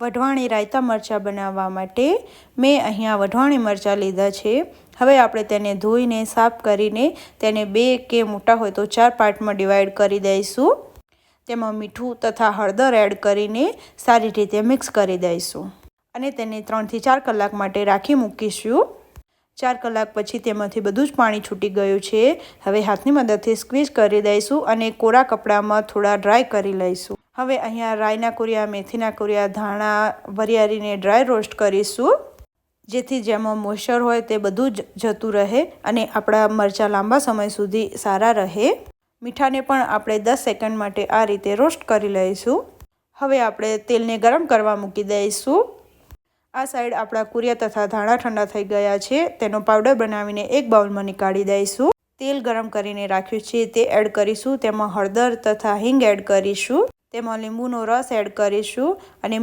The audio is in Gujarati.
વઢવાણી રાયતા મરચાં બનાવવા માટે મેં અહીંયા વઢવાણી મરચાં લીધા છે. હવે આપણે તેને ધોઈને, સાફ કરીને તેને બે કે મોટા હોય તો ચાર પાર્ટમાં ડિવાઈડ કરી દઈશું. તેમાં મીઠું તથા હળદર એડ કરીને સારી રીતે મિક્સ કરી દઈશું. અને તેને ત્રણથી ચાર કલાક માટે રાખી મૂકીશું. ચાર કલાક પછી તેમાંથી બધું જ પાણી છૂટી ગયું છે. હવે હાથની મદદથી સ્ક્વીઝ કરી દઈશું અને કોરા કપડામાં થોડા ડ્રાય કરી લઈશું. હવે અહીંયા રાયના કુરિયા, મેથીના કુરિયા, ધાણા વરિયાળીને ડ્રાય રોસ્ટ કરીશું. જેથી જેમાં મોઇશ્ચર હોય તે બધું જ જતું રહે અને આપણા મરચાં લાંબા સમય સુધી સારા રહે. મીઠાને પણ આપણે દસ સેકન્ડ માટે આ રીતે રોસ્ટ કરી લઈશું. હવે આપણે તેલને ગરમ કરવા મૂકી દઈશું. આ સાઈડ આપણા કુરિયા તથા ધાણા ઠંડા થઈ ગયા છે. તેનો પાવડર બનાવીને એક બાઉલમાં નીકાળી દઈશું. તેલ ગરમ કરીને રાખ્યું છે તે એડ કરીશું. તેમાં હળદર તથા હિંગ એડ કરીશું. તેમાં લીંબુનો રસ એડ કરીશું અને